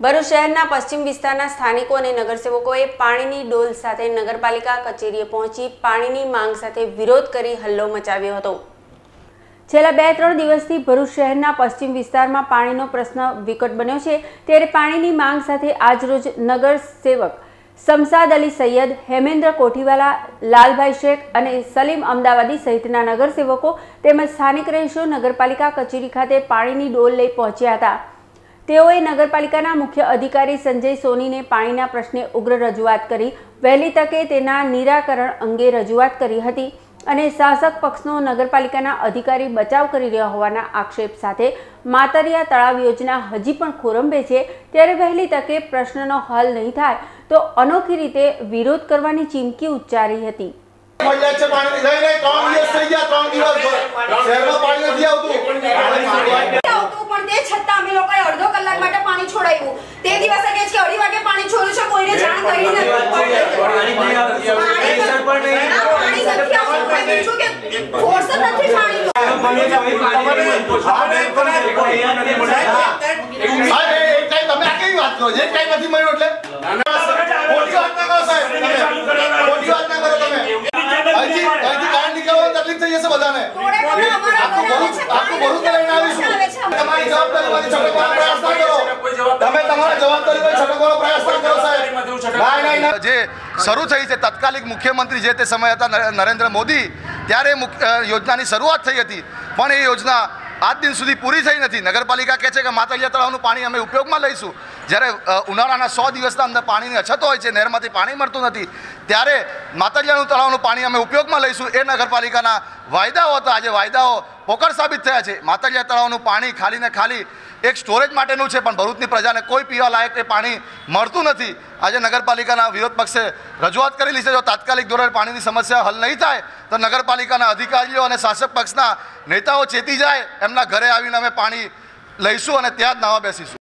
ભરૂચ શહેરના પશ્ચિમ વિસ્તારના સ્થાનિકો અને નગરસેવકોએ પાણીની ડોલ સાથે નગરપાલિકા કચેરીએ પહોંચી પાણીની માંગ સાથે વિરોધ કરી હલ્લો મચાવ્યો હતો. છેલ્લા બે ત્રણ દિવસથી ભરૂચ શહેરના પશ્ચિમ વિસ્તારમાં પાણીનો પ્રશ્ન વિકટ બન્યો છે. ત્યારે પાણીની માંગ સાથે આજરોજ નગર સેવક શમસાદ અલી સૈયદ, હેમેન્દ્ર કોઠીવાલા, લાલભાઈ શેખ અને સલીમ અમદાવાદી સહિતના નગરસેવકો તેમજ સ્થાનિક રહીશો નગરપાલિકા કચેરી ખાતે પાણીની ડોલ લઈ પહોંચ્યા હતા. તેઓએ નગરપાલિકાના મુખ્ય અધિકારી સંજય સોનીને પાણીના પ્રશ્ને ઉગ્ર રજૂઆત કરી. વહેલી તકે તેના નિરાકરણ અંગે રજૂઆત કરી હતી અને શાસક પક્ષનો નગરપાલિકાના અધિકારી બચાવ કરી રહ્યા હોવાના આક્ષેપ સાથે માતરિયા તળાવ યોજના હજી પણ ખોરંભે છે. ત્યારે વહેલી તકે પ્રશ્નનો હલ નહીં થાય તો અનોખી રીતે વિરોધ કરવાની ચીમકી ઉચ્ચારી હતી મળ્યા છે પાણી નહીં નહીં ત્રણ દિવસ થઈ ગયા ત્રણ દિવસ શહેરમાં પાણી નથી આવતું આવતું પણ તે છતાં અમે લોકોએ અડધો કલાક માટે પાણી છોડાવ્યું તે દિવસે કહે છે કે અઢી વાગે પાણી છોડ્યું છે કોઈને જાણ કરી નથી પાણી નથી- ના, પાણી નથી આવતું. મેં કીધું કે ફોર્સ જ નથી પાણીનો. સાહેબ એ એક ટાઈમ તમે આ કેવી વાત કરો? એક ટાઈમ નથી મળ્યું એટલે? ખોટી વાત ના કરો સાહેબ. ખોટી વાત ના કરો તમે. અહીંથી અહીંથી બહાર નીકળવા તકલીફ થઈ જશે બધાને. આખું ભરૂચ આખું ભરૂચ લઈને આવીશું. તમારી છટકવાનો પ્રયાસ ના કરો. તમે તમારા જવાબદારી છટકવાનો પ્રયાસ ના કરો સાહેબ. ના ના ના. જે શરૂ થઈ છે તત્કાલિક મુખ્યમંત્રી જે તે સમય હતા નરે- નરેન્દ્ર મોદી ત્યારે મુખ- યોજનાની શરૂઆત થઈ હતી. પણ એ યોજના આજ દિન સુધી પૂરી થઈ નથી. નગરપાલિકા કહે છે કે માતલિયા તળાવનું પાણી અમે ઉપયોગમાં લઈશું. જ્યારે ઉનાળાના સો દિવસના અંદર પાણીની અછત હોય છે, નહેરમાંથી પાણી મળતું નથી, ત્યારે માતાજીનું તળાવનું પાણી અમે ઉપયોગમાં લઈશું. એ નગરપાલિકાના વાયદાઓ હતા. આજે વાયદાઓ પોકળ સાબિત થયા છે. માતાજીના તળાવનું પાણી ખાલી ને ખાલી એક સ્ટોરેજ માટેનું છે, પણ ભરૂચની પ્રજાને કોઈ પીવા લાયક એ પાણી મળતું નથી. આજે નગરપાલિકાના વિરોધ પક્ષે રજૂઆત કરેલી છે. જો તાત્કાલિક ધોરણે પાણીની સમસ્યા હલ નહીં થાય, તો નગરપાલિકાના અધિકારીઓ અને શાસક પક્ષના નેતાઓ ચેતી જાય. એમના ઘરે આવીને અમે પાણી લઈશું અને ત્યાં જ નાવા બેસીશું.